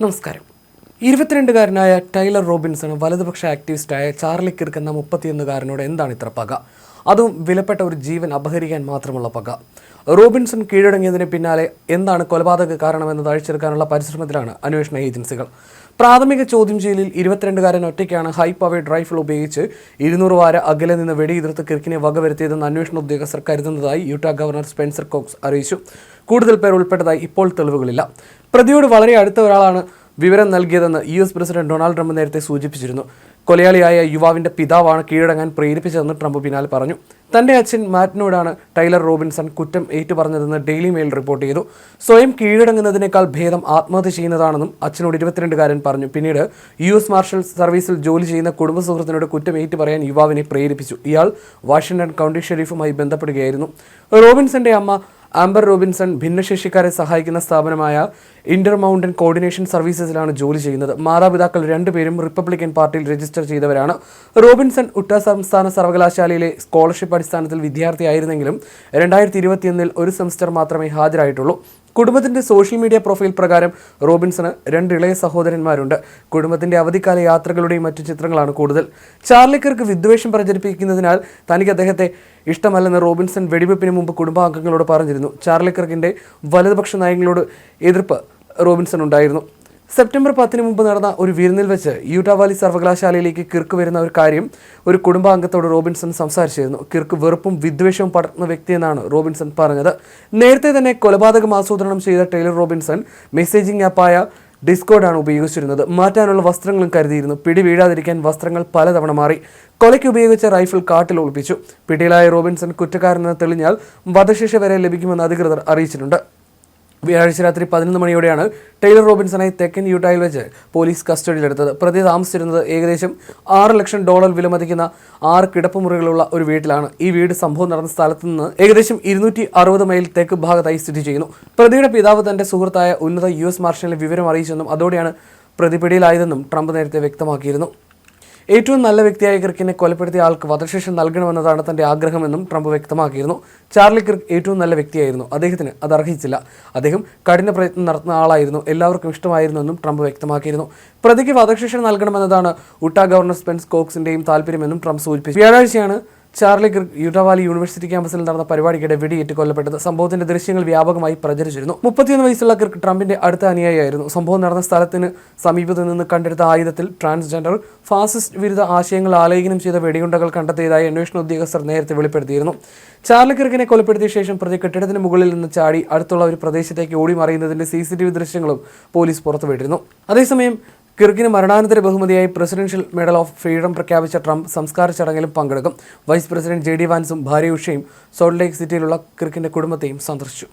നമസ്കാരം. ഇരുപത്തിരണ്ടുകാരനായ Taylor Robinson വലതുപക്ഷ ആക്ടിവിസ്റ്റായ Charlie Kirk എന്ന മുപ്പത്തിയൊന്നുകാരനോട് എന്താണ് ഇത്ര പക? അതും വിലപ്പെട്ട ഒരു ജീവൻ അപഹരിക്കാൻ മാത്രമുള്ള പക. റോബിൻസൺ കീഴടങ്ങിയതിന് പിന്നാലെ എന്താണ് കൊലപാതക കാരണമെന്ന് അഴിച്ചെടുക്കാനുള്ള പരിശ്രമത്തിലാണ് അന്വേഷണ ഏജൻസികൾ. പ്രാഥമിക ചോദ്യം ചെയ്യലിൽ ഇരുപത്തിരണ്ടുകാരൻ ഒറ്റയ്ക്കാണ് ഹൈ പവേഡ് റൈഫിൾ ഉപയോഗിച്ച് ഇരുന്നൂറ് വാര അകലെ നിന്ന് വെടിയുതിർത്ത് കിർക്കിനെ വകവരുത്തിയതെന്ന് അന്വേഷണ ഉദ്യോഗസ്ഥർ കരുതുന്നതായി യൂട്ട ഗവർണർ സ്പെൻസർ കോക്സ് അറിയിച്ചു. കൂടുതൽ പേർ ഉൾപ്പെട്ടതായി ഇപ്പോൾ തെളിവുകളില്ല. പ്രതിയോട് വളരെ അടുത്ത ഒരാളാണ് വിവരം നൽകിയതെന്ന് U S president Donald Trump നേരത്തെ സൂചിപ്പിച്ചിരുന്നു. കൊലയാളിയായ യുവാവിന്റെ പിതാവാണ് കീഴടങ്ങാൻ പ്രേരിപ്പിച്ചതെന്ന് ട്രംപ് പിന്നാലെ പറഞ്ഞു. തന്റെ അച്ഛൻ മാറ്റിനോടാണ് ടൈലർ റോബിൻസൺ കുറ്റം ഏറ്റുപറഞ്ഞതെന്ന് ഡെയിലി മെയിൽ റിപ്പോർട്ട് ചെയ്തു. സ്വയം കീഴടങ്ങുന്നതിനേക്കാൾ ഭേദം ആത്മഹത്യ ചെയ്യുന്നതാണെന്നും അച്ഛനോട് ഇരുപത്തിരണ്ടുകാരൻ പറഞ്ഞു. പിന്നീട് യു എസ് മാർഷൽ സർവീസിൽ ജോലി ചെയ്യുന്ന കുടുംബ സുഹൃത്തിനോട് കുറ്റം ഏറ്റുപറയാൻ യുവാവിനെ പ്രേരിപ്പിച്ചു. ഇയാൾ വാഷിംഗ്ടൺ കൗണ്ടി ഷെരീഫുമായി ബന്ധപ്പെടുകയായിരുന്നു. റോബിൻസന്റെ അമ്മ ആംബർ റോബിൻസൺ ഭിന്നശേഷിക്കാരെ സഹായിക്കുന്ന സ്ഥാപനമായ ഇന്റർ മൗണ്ടൻ കോർഡിനേഷൻ സർവീസസിലാണ് ജോലി ചെയ്യുന്നത്. മാതാപിതാക്കൾ രണ്ടുപേരും റിപ്പബ്ലിക്കൻ പാർട്ടിയിൽ രജിസ്റ്റർ ചെയ്തവരാണ്. റോബിൻസൺ ഉട്ട സംസ്ഥാന സർവകലാശാലയിലെ സ്കോളർഷിപ്പ് അടിസ്ഥാനത്തിൽ വിദ്യാർത്ഥിയായിരുന്നെങ്കിലും രണ്ടായിരത്തി ഇരുപത്തിയൊന്നിൽ ഒരു സെമസ്റ്റർ മാത്രമേ ഹാജരായിട്ടുള്ളൂ. കുടുംബത്തിന്റെ സോഷ്യൽ മീഡിയ പ്രൊഫൈൽ പ്രകാരം റോബിൻസണ് രണ്ട് ഇളയ സഹോദരന്മാരുണ്ട്. കുടുംബത്തിന്റെ അവധിക്കാല യാത്രകളുടെയും മറ്റു ചിത്രങ്ങളാണ് കൂടുതൽ. ചാർലിക്കർക്ക് വിദ്വേഷം പ്രചരിപ്പിക്കുന്നതിനാൽ തനിക്ക് അദ്ദേഹത്തെ ഇഷ്ടമല്ലെന്ന് റോബിൻസൺ വെടിവെപ്പിന് മുമ്പ് കുടുംബാംഗങ്ങളോട് പറഞ്ഞിരുന്നു. ചാർലിക്കർക്കിന്റെ വലതുപക്ഷ നയങ്ങളോട് എതിർപ്പ് റോബിൻസൺ ഉണ്ടായിരുന്നു. സെപ്റ്റംബർ പത്തിന് മുമ്പ് നടന്ന ഒരു വിരുന്നിൽ വെച്ച് യൂട്ടാവാലി സർവകലാശാലയിലേക്ക് കിർക്ക് വരുന്ന ഒരു കാര്യം ഒരു കുടുംബാംഗത്തോട് റോബിൻസൺ സംസാരിച്ചിരുന്നു. കിർക്ക് വെറുപ്പും വിദ്വേഷവും പടർന്ന വ്യക്തിയെന്നാണ് റോബിൻസൺ പറഞ്ഞത്. നേരത്തെ തന്നെ കൊലപാതകം ആസൂത്രണം ചെയ്ത ടൈലർ റോബിൻസൺ മെസ്സേജിംഗ് ആപ്പായ ഡിസ്കോഡാണ് ഉപയോഗിച്ചിരുന്നത്. മാറ്റാനുള്ള വസ്ത്രങ്ങളും കരുതിയിരുന്നു. പിടി വീഴാതിരിക്കാൻ വസ്ത്രങ്ങൾ പലതവണ മാറി. കൊലയ്ക്ക് ഉപയോഗിച്ച റൈഫിൾ കാട്ടിൽ ഒളിപ്പിച്ചു. പിടിയിലായ റോബിൻസൺ കുറ്റക്കാരനെന്ന് തെളിഞ്ഞാൽ വധശിക്ഷ വരെ ലഭിക്കുമെന്ന് അധികൃതർ അറിയിച്ചിട്ടുണ്ട്. വ്യാഴാഴ്ച രാത്രി പതിനൊന്ന് മണിയോടെയാണ് ടൈലർ റോബിൻസനെ തെക്കൻ യൂട്ടായിൽ വെച്ച് പോലീസ് കസ്റ്റഡിയിലെടുത്തത്. പ്രതി താമസിച്ചിരുന്നത് ഏകദേശം ആറ് ലക്ഷം ഡോളർ വിലമതിക്കുന്ന ആറ് കിടപ്പുമുറികളുള്ള ഒരു വീട്ടിലാണ്. ഈ വീട് സംഭവം നടന്ന സ്ഥലത്ത് നിന്ന് ഏകദേശം ഇരുന്നൂറ്റി അറുപത് മൈൽ തെക്ക് ഭാഗത്തായി സ്ഥിതി ചെയ്യുന്നു. പ്രതിയുടെ പിതാവ് തന്റെ സുഹൃത്തായ ഉന്നത യു എസ് മാർഷലിനെ വിവരം അറിയിച്ചെന്നും അതോടെയാണ് പ്രതിപിടിയിലായതെന്നും ട്രംപ് നേരത്തെ വ്യക്തമാക്കിയിരുന്നു. ഏറ്റവും നല്ല വ്യക്തിയായ ക്രിക്കിനെ കൊലപ്പെടുത്തിയ ആൾക്ക് വധശിക്ഷ നൽകണമെന്നതാണ് തന്റെ ആഗ്രഹമെന്നും ട്രംപ് വ്യക്തമാക്കിയിരുന്നു. ചാർലി ക്രിക്ക് ഏറ്റവും നല്ല വ്യക്തിയായിരുന്നു. അദ്ദേഹത്തിന് അത് അർഹിച്ചില്ല. അദ്ദേഹം കഠിന പ്രയത്നം നടത്തുന്ന ആളായിരുന്നു. എല്ലാവർക്കും ഇഷ്ടമായിരുന്നുവെന്നും ട്രംപ് വ്യക്തമാക്കിയിരുന്നു. പ്രതിക്ക് വധശിക്ഷ നൽകണമെന്നതാണ് ഉട്ടാ ഗവർണർ സ്പെൻസ് കോക്സിന്റെയും താല്പര്യമെന്നും ട്രംപ് സൂചിപ്പിച്ചു. വ്യാഴാഴ്ചയാണ് ചാർലി യുട്ടവാലി യൂണിവേഴ്സിറ്റി ക്യാമ്പസിൽ നടന്ന പരിപാടിക്കിടെ വെടിയേറ്റ് കൊല്ലപ്പെട്ടത്. സംഭവത്തിന്റെ ദൃശ്യങ്ങൾ വ്യാപകമായി പ്രചരിച്ചിരുന്നു. മുപ്പത്തിയൊന്ന് വയസ്സുള്ള ക്രിക്ക് ട്രംപിന്റെ അടുത്ത അനുയായിയായിരുന്നു. സംഭവം നടന്ന സ്ഥലത്തിന് സമീപത്ത് നിന്ന് കണ്ടെടുത്ത ആയുധത്തിൽ ട്രാൻസ്ജെൻഡർ ഫാസിസ്റ്റ് വിരുദ്ധ ആശയങ്ങൾ ആലേഖനം ചെയ്ത വെടിയുണ്ടകൾ കണ്ടെത്തിയതായി അന്വേഷണ ഉദ്യോഗസ്ഥർ നേരത്തെ വെളിപ്പെടുത്തിയിരുന്നു. ചാർലി കിർക്കിനെ കൊലപ്പെടുത്തിയ ശേഷം പ്രതി കെട്ടിടത്തിന് മുകളിൽ നിന്ന് ചാടി അടുത്തുള്ള ഒരു പ്രദേശത്തേക്ക് ഓടി മറിയുന്നതിന്റെ സി ദൃശ്യങ്ങളും പോലീസ് പുറത്തുവിട്ടിരുന്നു. അതേസമയം കിർക്കിന് മരണാനന്തര ബഹുമതിയായി പ്രസിഡൻഷ്യൽ മെഡൽ ഓഫ് ഫ്രീഡം പ്രഖ്യാപിച്ച ട്രംപ് സംസ്കാര ചടങ്ങിലും പങ്കെടുക്കും. വൈസ് പ്രസിഡന്റ് ജെ ഡി വാൻസും ഭാര്യ ഉഷയും സോൾട്ട് ലേക്ക് സിറ്റിയിലുള്ള കിർക്കിന്റെ കുടുംബത്തെയും സന്ദർശിച്ചു.